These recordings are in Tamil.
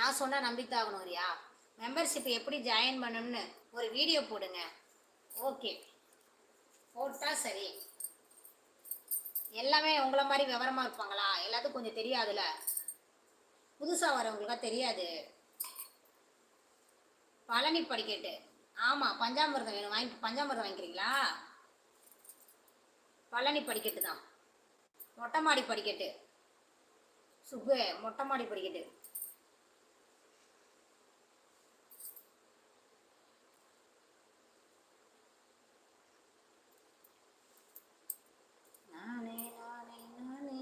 நான் சொன்னால் நம்பித்தாகணும் ரியா. மெம்பர்ஷிப் எப்படி ஜாயின் பண்ணணும்னு ஒரு வீடியோ போடுங்க. ஓகே போட்டால் சரி. எல்லாமே உங்களை மாதிரி விவரமாக இருப்பாங்களா? எல்லாத்துக்கும் கொஞ்சம் தெரியாதுல்ல புதுசாக வரவங்களுக்காக தெரியாது. பழனி படிக்கட்டு. ஆமாம் பஞ்சாமிர்தம் வேணும். வாங்கி பஞ்சாமிர்தம் வாங்கிக்கிறீங்களா? பழனி படிக்கட்டு தான். மொட்டை மாடி படிக்கட்டு. சுகு மொட்டை மாடி படிக்கட்டு நானே நானே நானே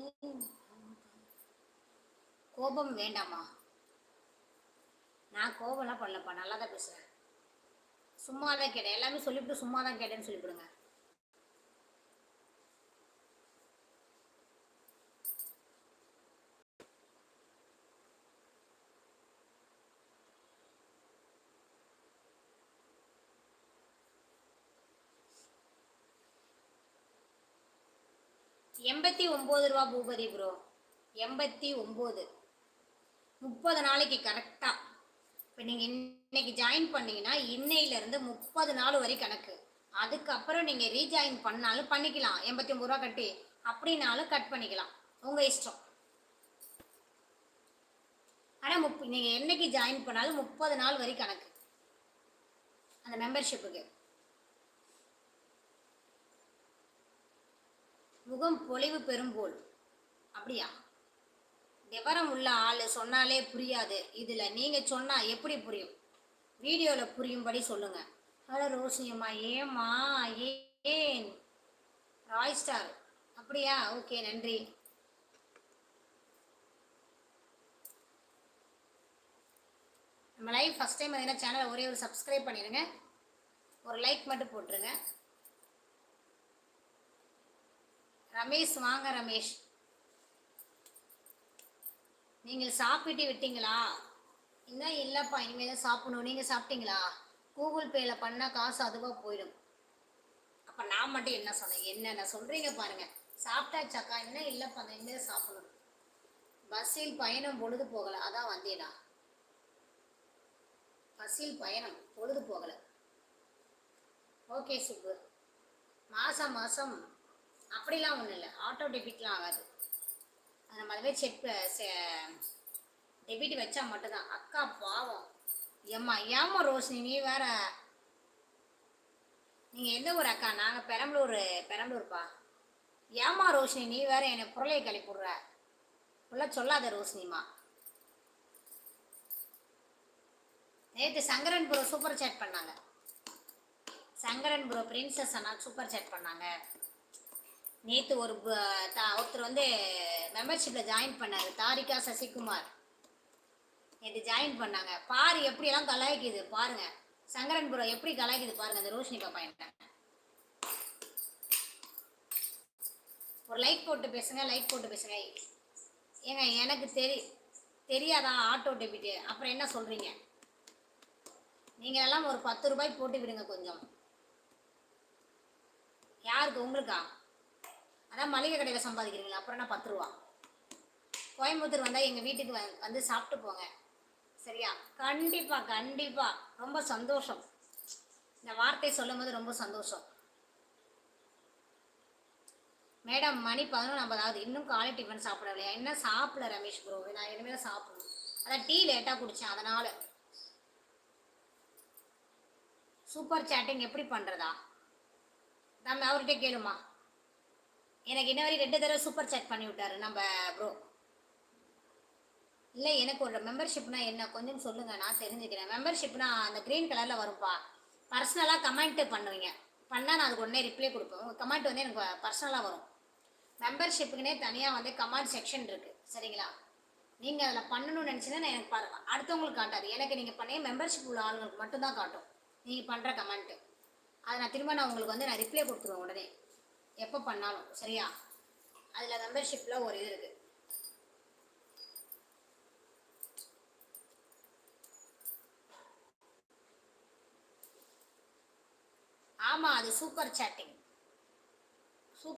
கோபம் வேண்டாமா? நான் கோபம்லாம் பண்ணலப்பா நல்லா தான் பேசுகிறேன் சும்மா தான் கேட்டேன். எல்லாமே சொல்லிவிட்டு சும்மா தான் கேட்டேன்னு சொல்லிவிடுங்க. எண்பத்தி ஒம்பது ரூபா பூபதி ப்ரோ எண்பத்தி ஒம்பது. முப்பது நாளைக்கு கரெக்டாக இப்போ நீங்கள் இன்னைக்கு ஜாயின் பண்ணீங்கன்னா இன்னையிலேருந்து முப்பது நாள் வரை கணக்கு. அதுக்கப்புறம் நீங்கள் ரீஜாயின் பண்ணாலும் பண்ணிக்கலாம். எண்பத்தி ஒம்பது ரூபா கட்டி அப்படின்னாலும் கட் பண்ணிக்கலாம். உங்கள் இஷ்டம். ஆனால் முப் நீங்கள் என்னைக்கு ஜாயின் பண்ணாலும் முப்பது நாள் வரை கணக்கு. அந்த மெம்பர்ஷிப்புக்கு முகம் பொலிவு பெரும்போல் அப்படியா? விவரம் உள்ள ஆள் சொன்னாலே புரியாது. இதில் நீங்கள் சொன்னால் எப்படி புரியும்? வீடியோவில் புரியும்படி சொல்லுங்கள் ஹலோ ரோஷினியம்மா ஏம்மா ஏன்? ராய் ஸ்டார். அப்படியா? ஓகே நன்றி. நம்ம லைவ் ஃபஸ்ட் டைம் பார்த்தீங்கன்னா சேனலை ஒரே ஒரு சப்ஸ்கிரைப் பண்ணிடுங்க ஒரு லைக் மட்டும் போட்டுருங்க. ரமேஷ் வாங்க ரமேஷ். நீங்கள் சாப்பிட்டு விட்டீங்களா? இன்னும் இல்லைப்பா இனிமேல் தான் சாப்பிடணும். நீங்கள் சாப்பிட்டீங்களா? கூகுள் பேயில் பண்ணால் காசு அதுவாக போயிடும். அப்போ நான் மட்டும் என்ன சொன்னேன்? என்னென்ன சொல்கிறீங்க பாருங்கள் சாப்பிட்டாச்சாக்கா? இன்னும் இல்லைப்பா அந்த இனிமேல் சாப்பிடணும். பஸ்ஸில் பயணம் பொழுது போகலை. அதான் வந்தேனா? பஸ்ஸில் பயணம் பொழுது போகலை. ஓகே சுப்பு. மாதம் மாதம் அப்படிலாம் ஒன்றும் இல்லை. ஆட்டோ டெபிட்லாம் ஆகாது. அது நம்ம செக் டெபிட் வச்சா மட்டும்தான். அக்கா பாவம். ஏம்மா ஏம்மா ரோஷினி நீ வேற நீங்கள் எந்த ஊர் அக்கா? நாங்கள் பெரம்பலூர் பெரம்பலூர்ப்பா. ஏம்மா ரோஷினி நீ வேற என்னை புரளையை கழிப்புடுற உள்ள சொல்லாத ரோஷினிமா நேற்று சங்கரன் ப்ரோ சூப்பர் சேட் பண்ணாங்க. சங்கரன் ப்ரோ பிரின்சஸ் அண்ணா சூப்பர் சேட் பண்ணாங்க. நேற்று ஒரு தா- ஒருத்தர் வந்து மெம்பர்ஷிப்பில் ஜாயின் பண்ணார் தாரிகா சசிகுமார். நேற்று ஜாயின் பண்ணாங்க. பாரு எப்படியெல்லாம் கலாய்க்குது பாருங்க. சங்கரன் எப்படி கலாய்க்குது பாருங்க அந்த ரோஷினி பாப்பா என்ன. ஒரு லைக் போட்டு பேசுங்க லைக் போட்டு பேசுங்க. ஏங்க எனக்கு தெரி தெரியாதா ஆட்டோ டெபிட்டு அப்புறம் என்ன சொல்கிறீங்க நீங்கள் எல்லாம் ஒரு பத்து ரூபாய் போட்டு விடுங்க கொஞ்சம். யாருக்கு? உங்களுக்கா? அதான் மளிகை கடையில் சம்பாதிக்கிறீங்களா? அப்புறம் என்ன பத்து ரூபா? கோயம்புத்தூர் வந்தால் எங்கள் வீட்டுக்கு வ வந்து சாப்பிட்டு போங்க. சரியா? கண்டிப்பாக கண்டிப்பாக ரொம்ப சந்தோஷம். இந்த வார்த்தை சொல்லும் போது ரொம்ப சந்தோஷம். மேடம் மணி பதினொன்று ஐம்பதாவது இன்னும் காலை டிஃபன் சாப்பிடலையா என்ன சாப்பிடல ரமேஷ் ப்ரோ நான் இனிமேல் சாப்பிடணும். அதான் டீ லேட்டாக குடித்தேன் அதனால். சூப்பர் சேட்டிங் எப்படி பண்ணுறதா நம்ம அவர்கிட்ட கேளுமா? எனக்கு இன்ன வரைக்கும் ரெண்டு தடவை சூப்பர் சேட் பண்ணி விட்டாரு நம்ம ப்ரோ இல்லை எனக்கு ஒரு மெம்பர்ஷிப்னா என்ன? கொஞ்சம் சொல்லுங்க நான் தெரிஞ்சுக்கிறேன். மெம்பர்ஷிப்னா அந்த க்ரீன் கலரில் வரும்ப்பா பர்சனலாக கமெண்ட் பண்ணுவீங்க. பண்ணால் நான் அதுக்கு உடனே ரிப்ளை கொடுப்பேன். உங்கள் கமெண்ட் வந்து எனக்கு பர்சனலாக வரும். மெம்பர்ஷிப்புக்குனே தனியாக வந்து கமெண்ட் செக்ஷன் இருக்குது சரிங்களா? நீங்கள் அதில் பண்ணணும்னு நினச்சிங்கன்னா எனக்கு பாரு அடுத்தவங்களுக்கு காட்டாது. எனக்கு நீங்கள் பண்ணி மெம்பர்ஷிப் உள்ள ஆளுங்களுக்கு மட்டும்தான் காட்டும். நீங்கள் பண்ணுற கமெண்ட்டு அதை நான் திரும்ப நான் உங்களுக்கு வந்து நான் ரிப்ளை கொடுத்துருவேன் உடனே. எப்போ பண்ணாலும் சரியா? அதில் மெம்பர்ஷிப்பில் ஒரு இது இருக்குது ஆமா அது சூப்பர் சாட்டிங்